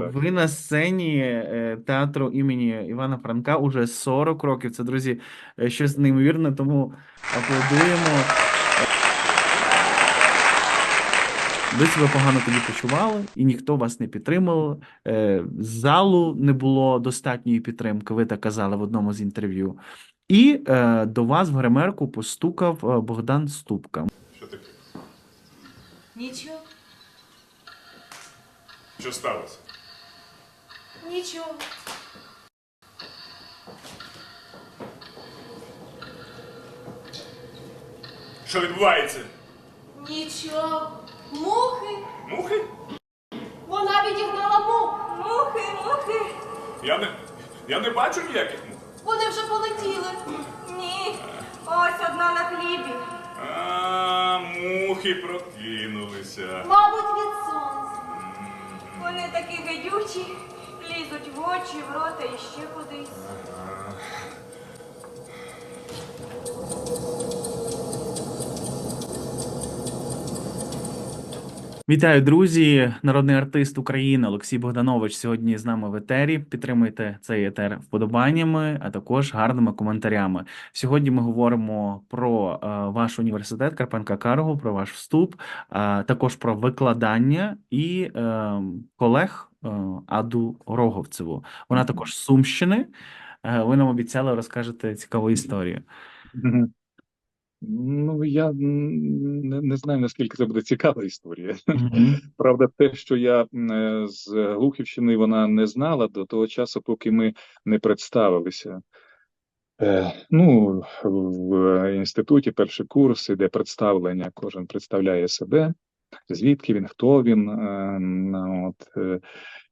так. ви на сцені е, театру імені Івана Франка уже 40 років. Це, друзі, е, щось неймовірне, тому аплодуємо. Ви себе погано тоді почували, і ніхто вас не підтримав. Е, З залу не було достатньої підтримки, ви так казали в одному з інтерв'ю. І е, до вас в гримерку постукав е, Богдан Ступка. Що таке? Нічого, Що сталося? Нічого. Що відбувається? Нічого. Мухи. Мухи? Вона відігнала мух. Мухи, мухи. Я не. Я не бачу ніяких мух. Вони вже полетіли. Ні, ось одна на хлібі. А, мухи прокинулися. Мабуть, від сонця. Вони такі гадючі, лізуть в очі, в рота і ще кудись. Вітаю, друзі! Народний артист України Олексій Богданович сьогодні з нами в етері. Підтримуйте цей етер вподобаннями, а також гарними коментарями. Сьогодні ми говоримо про е, ваш університет Карпенка Карго, про ваш вступ, також про викладання і е, колег Аду Роговцеву. Вона також з Сумщини. Е, ви нам обіцяли розкажете цікаву історію. Ну, я не, не знаю, наскільки це буде цікава історія. Правда, те, що я е, з Глухівщини, вона не знала до того часу, поки ми не представилися. Е, ну, в інституті перший курс іде представлення, кожен представляє себе, звідки він, хто він. е, От. е.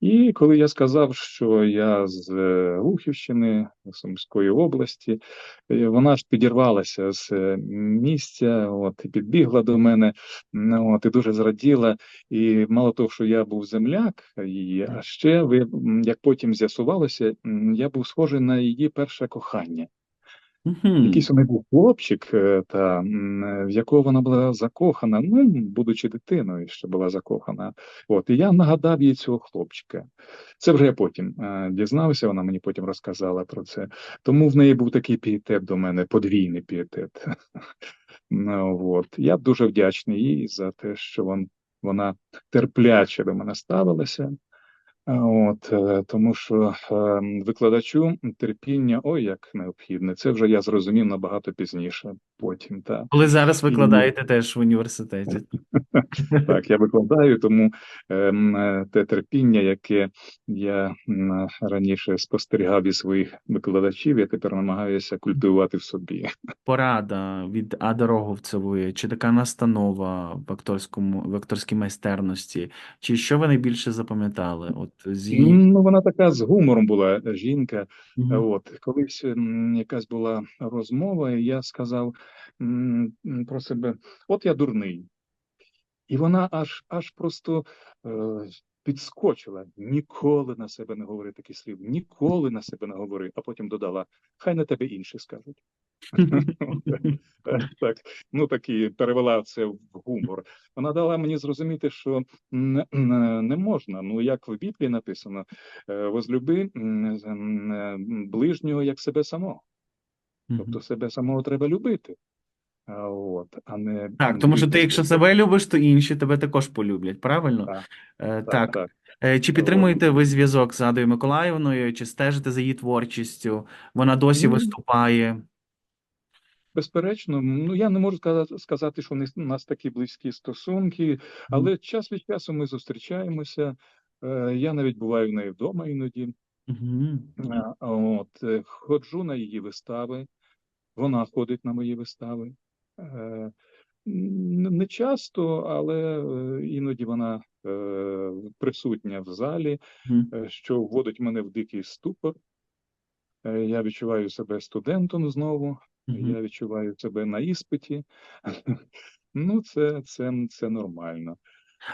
І коли я сказав, що я з е, Глухівщини, Сумської області, вона ж підірвалася з місця, от, і підбігла до мене, от, і дуже зраділа. І мало того, що я був земляк а ще, як потім з'ясувалося, я був схожий на її перше кохання. Мгм. Якийсь у неї був хлопчик, е, та, в якого вона була закохана, ну, будучи дитиною, ще була закохана. От, і я нагадав їй цього хлопчика. Це вже я потім е, дізнався, вона мені потім розказала про це. Тому в неї був такий пієтет до мене, подвійний пієтет. Ну, от. Я дуже вдячний їй за те, що вон, вона терпляче до мене ставилася. От, е, тому що е, викладачу терпіння, ой, як необхідне. Це вже я зрозумів набагато пізніше, потім. Та. Коли зараз викладаєте теж в університеті. Так, я викладаю, тому ем, е, те терпіння, яке я раніше спостерігав із своїх викладачів, я тепер намагаюся культивувати в собі. порада від Ади Роговцевої, чи така настанова в акторському в акторській майстерності, чи що ви найбільше запам'ятали? От з її Ну, вона така з гумором була е, жінка. Мгм. От колись якась була розмова, і я сказав про себе: от я дурний. І вона аж аж просто е, підскочила. Ніколи на себе не говори таких слів, ніколи на себе не говори, а потім додала: хай на тебе інші скажуть. Так, так, ну такі перевела це в гумор. Вона дала мені зрозуміти, що не, можна. Ну як в Біблії написано, е, возлюби ближнього як себе самого. Тобто себе самого треба любити. А, От, а не Так, тому що ти, якщо себе любиш, то інші тебе також полюблять, правильно? Так, Е, Так, Так. так. Е, Чи підтримуєте ви зв'язок з Адою Миколаївною, чи стежите за її творчістю? Вона досі Ну, виступає. Безперечно, ну я не можу сказати, що у нас- такі близькі стосунки, але час від часу ми зустрічаємося. Е, Я навіть буваю в неї вдома іноді. Мгм. А, От, ходжу на її вистави, вона ходить на мої вистави. Е, Не часто, але е, іноді вона е, присутня в залі, що вводить мене в дикий ступор. Я відчуваю себе студентом знову, я відчуваю себе на іспиті. Ну, це, це, це нормально.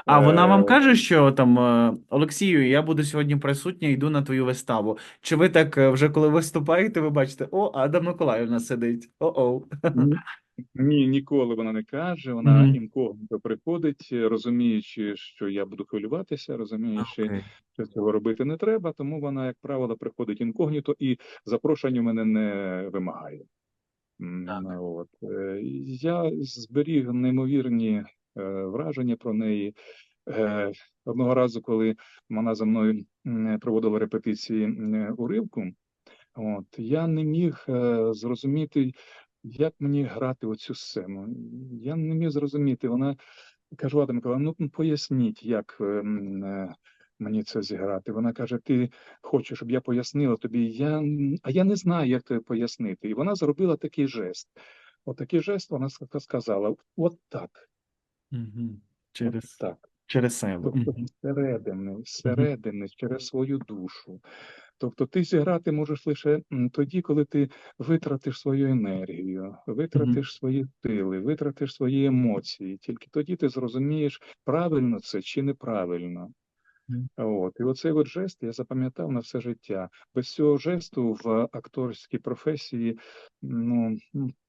А вона вам Е, каже, що там е, Олексію, я буду сьогодні присутня, йду на твою виставу. Чи ви так е, вже коли виступаєте, ви бачите, о, Ада Миколаївна сидить. О-оу. Ні, Ні, ніколи вона не каже. Вона Мгм. інкогніто приходить, розуміючи, що я буду хвилюватися, розуміючи, Окей. що цього робити не треба. Тому вона, як правило, приходить інкогніто і запрошення мене не вимагає. Так. От. Я зберіг неймовірні враження про неї. Е, Одного разу, коли вона за мною проводила репетиції уривку, от, я не міг е, зрозуміти, як мені грати оцю сцену. Я не міг зрозуміти. Вона кажу, Адам Миколаївна, ну поясніть, як е, е, мені це зіграти. Вона каже: Ти хочеш, щоб я пояснила тобі. Я, а я не знаю, як тобі пояснити. І вона зробила такий жест. От жест вона сказала: от так, От Через, так. через себе. Тобто Мгм. зсередини, зсередини, через свою душу. Тобто ти зіграти можеш лише м, тоді, коли ти витратиш свою енергію, витратиш свої сили, витратиш свої емоції. Тільки тоді ти зрозумієш, правильно це чи неправильно. От. І оцей от жест я запам'ятав на все життя. Без цього жесту в акторській професії ну,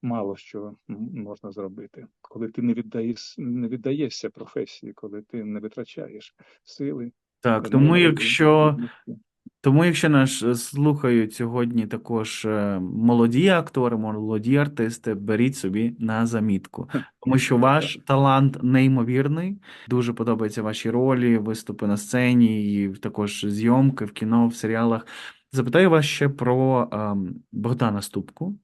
мало що можна зробити. Коли ти не віддаєш, не віддаєшся професії, коли ти не витрачаєш сили. Так, тому якщо. Тому, якщо нас е, слухають сьогодні також е, молоді актори, молоді артисти, беріть собі на замітку, тому що ваш талант неймовірний. Дуже подобаються ваші ролі, виступи на сцені, і також зйомки в кіно, в серіалах. Запитаю вас ще про ем, Богдана Ступку.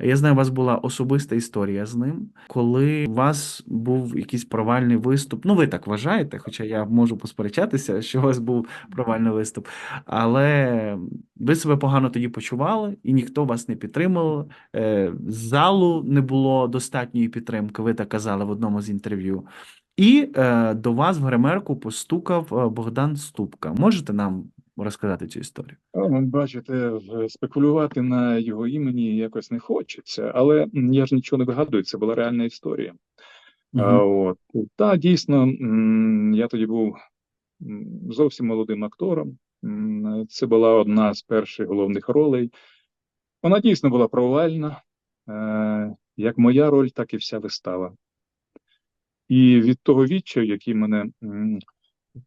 Я знаю, у вас була особиста історія з ним, коли у вас був якийсь провальний виступ. Ну, ви так вважаєте, хоча я можу посперечатися, що у вас був провальний виступ. Але ви себе погано тоді почували, і ніхто вас не підтримував. Е, залу не було достатньої підтримки, ви так казали в одному з інтерв'ю. І е, до вас в гримерку постукав е, Богдан Ступка. Можете нам розказати цю історію? А, ну, Бачите, спекулювати на його імені якось не хочеться, але я ж нічого не вигадую, це була реальна історія. Мгм. от. Та дійсно, я тоді був зовсім молодим актором. Це була одна з перших головних ролей. Вона дійсно була провальна, е, як моя роль, так і вся вистава. І від того відчаю, який мене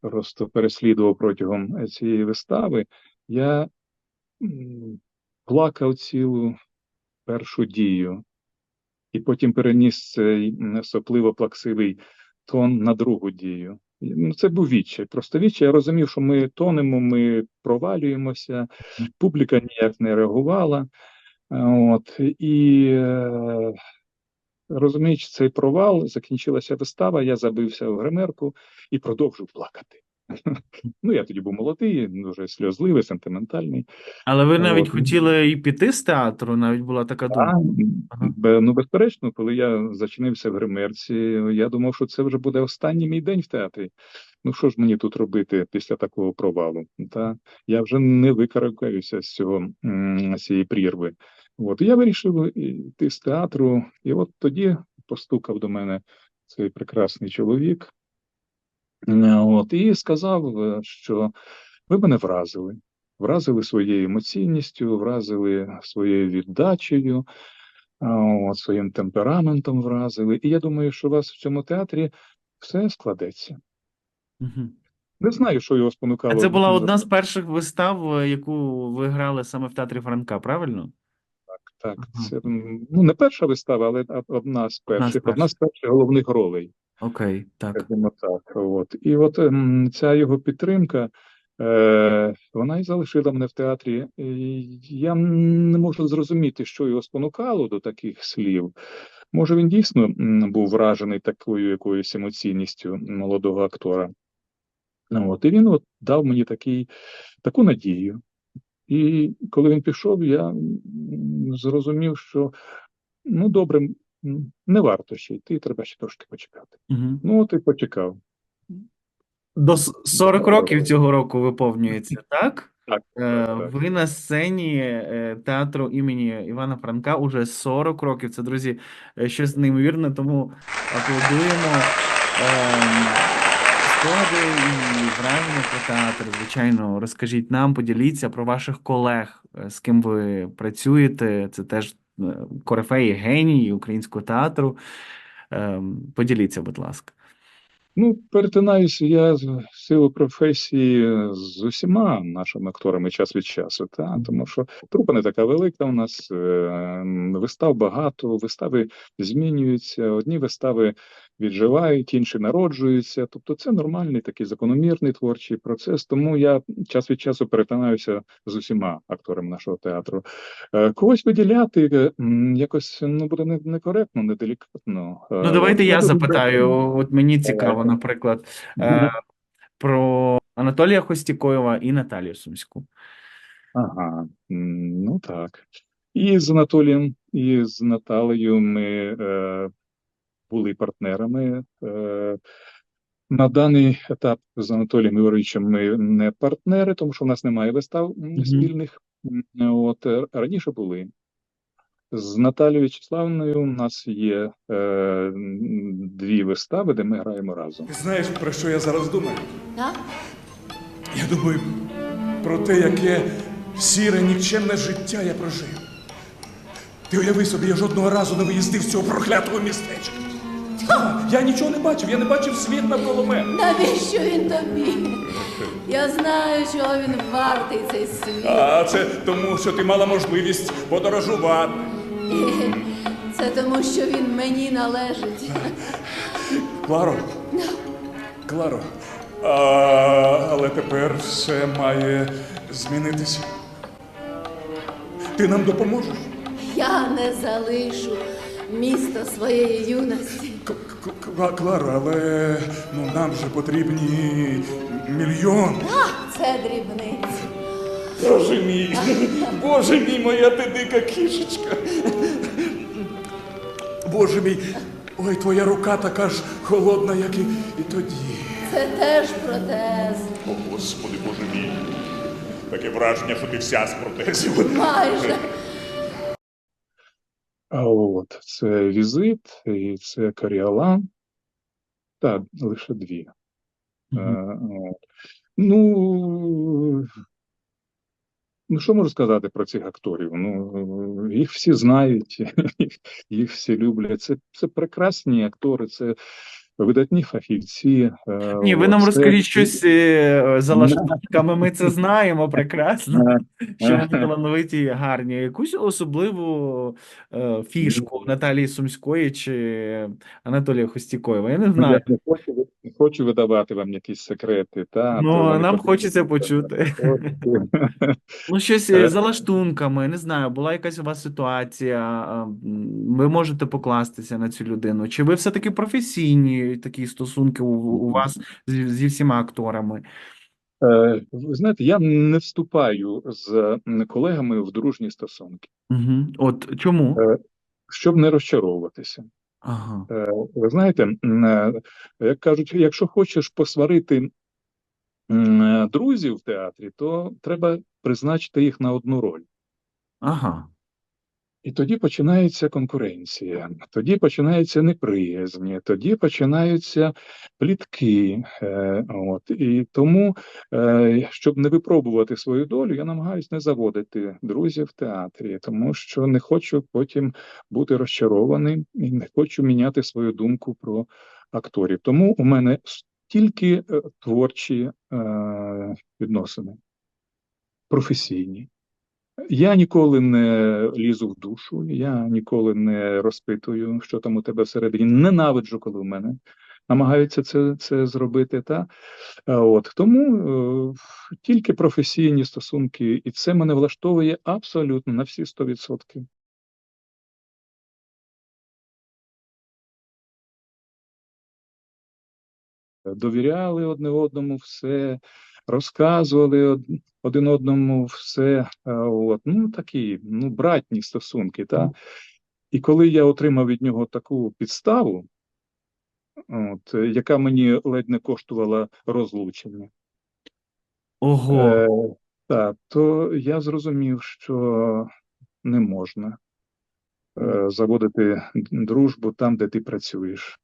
просто переслідував протягом цієї вистави, я плакав цілу першу дію, і потім переніс цей м, сопливо-плаксивий тон на другу дію. Ну, це був відчай. Просто відчай. Я розумів, що ми тонемо, ми провалюємося, публіка ніяк не реагувала. Е, От, і е, розуміючи цей провал, закінчилася вистава, я забився в гримерку і продовжив плакати. Ну, я тоді був молодий, дуже сльозливий, сентиментальний. Але ви навіть От. хотіли і піти з театру, навіть була така думка. А, ну, безперечно, коли я зачинився в гримерці, я думав, що це вже буде останній мій день в театрі. Ну що ж мені тут робити після такого провалу? Та я вже не викарабкаюся з цього з цієї прірви. От і я вирішив йти з театру, і от тоді постукав до мене цей прекрасний чоловік. Е, От, і сказав, е, що ви мене вразили. Вразили своєю емоційністю, вразили своєю віддачею, от, своїм темпераментом вразили. І я думаю, що у вас в цьому театрі все складеться. Мгм. Не знаю, що його спонукало. А це була одна з перших вистав, е, яку ви грали саме в театрі Франка, правильно? Так, це ну не перша вистава, але одна з перших, одна з перших головних ролей. Окей, так. Скажімо так. От. І от ем, ця його підтримка, е, вона і залишила мене в театрі. Я не можу зрозуміти, що його спонукало до таких слів. Може, він дійсно був вражений такою якоюсь емоційністю молодого актора. От, і він от дав мені такий, таку надію. І коли він пішов, я зрозумів, що ну добре, не варто ще йти, треба ще трошки почекати. Угу. Ну, от і почекав. До с- 40 років цього року виповнюється, так? Так, Е, так. Ви на сцені е, театру імені Івана Франка уже 40 років. Це, друзі, е, щось неймовірне, тому аплодуємо. Спогади і враження про театр, звичайно, розкажіть нам, поділіться про ваших колег, е, з ким ви працюєте. Це теж е, корифеї, генії українського театру. Ем, Поділіться, будь ласка. Ну, перетинаюся я з силу професії з усіма нашими акторами час від часу, та тому що трупа не така велика. У нас е, вистав багато, вистави змінюються. Одні вистави відживають, інші народжуються. Тобто, це нормальний такий закономірний творчий процес. Тому я час від часу перетинаюся з усіма акторами нашого театру. Е, когось виділяти е, якось ну буде некоректно, неделікатно. Е, Ну, давайте я дуже запитаю. От мені цікаво, наприклад, про Анатолія Хостікоєва і Наталію Сумську. Ага, ну так. І з Анатолієм, і з Наталею ми е, були партнерами. Е, на даний етап з Анатолієм Ігоровичем ми не партнери, тому що в нас немає вистав спільних. От е, раніше були. З Наталією Вячеславною у нас є е, дві вистави, де ми граємо разом. Ти знаєш, про що я зараз думаю? Так? Я думаю про те, яке сіре, нікчемне життя я прожив. Ти уяви собі, я жодного разу не виїздив з цього проклятого містечка. Я нічого не бачив, я не бачив світ навколо мене. Навіщо він тобі? Я знаю, чого він вартий цей світ. А це тому, що ти мала можливість подорожувати. І Це тому, що він мені належить. Кларо. Кларо. А, але тепер все має змінитися. Ти нам допоможеш? Я не залишу місто своєї юності. К- К- Кла- Кларо, але ну нам же потрібні мільйон. Це дрібниці. Боже мій, боже мій, моя ти дика кішечка. Боже мій, ой, твоя рука така ж холодна, як і, і тоді. Це теж протез. О, Господи, Боже мій. Таке враження, що ти вся з протезів. Майже. А от це візит і це Каріалан. Так, лише дві. Е, от. Ну, ну, що можу сказати про цих акторів? Ну, їх всі знають, їх, їх всі люблять. Це, це прекрасні актори, це видатні фахівці. е, Ні, ви нам розкажіть щось е, за лаштунками. Ми це знаємо прекрасно. Що вони талановиті гарні. Якусь особливу е, фішку Наталії Сумської чи Анатолія Хостікоєва. Я не Ну, знаю. Я не хочу, не хочу видавати вам якісь секрети. Та, Ну, нам хочеться почути. Ну, щось Е. е, за лаштунками, не знаю, була якась у вас ситуація, ви можете покластися на цю людину? Чи ви все-таки професійні такі стосунки у, у вас зі, зі всіма акторами? Е, Ви знаєте, я не вступаю з колегами в дружні стосунки, Угу. От чому? Е. щоб не розчаровуватися. Ага. Е, Ви знаєте, як кажуть, якщо хочеш посварити друзів в театрі, то треба призначити їх на одну роль. Ага. І тоді починається конкуренція, тоді починається неприязні, тоді починаються плітки. Е, от. І тому, е, щоб не випробувати свою долю, я намагаюся не заводити друзів в театрі, тому що не хочу потім бути розчарованим і не хочу міняти свою думку про акторів. Тому у мене тільки е, творчі відносини, професійні. Я ніколи не лізу в душу, я ніколи не розпитую, що там у тебе всередині. Ненавиджу, коли в мене намагаються це, це зробити. Та? От тому е, тільки професійні стосунки, і це мене влаштовує абсолютно на всі 100%. Довіряли одне одному все, розказували один одному все. От. Ну, такі ну, братні стосунки. Та? І коли я отримав від нього таку підставу, от, е, яка мені ледь не коштувала розлучення, Ого. е, та, то я зрозумів, що не можна е, заводити дружбу там, де ти працюєш.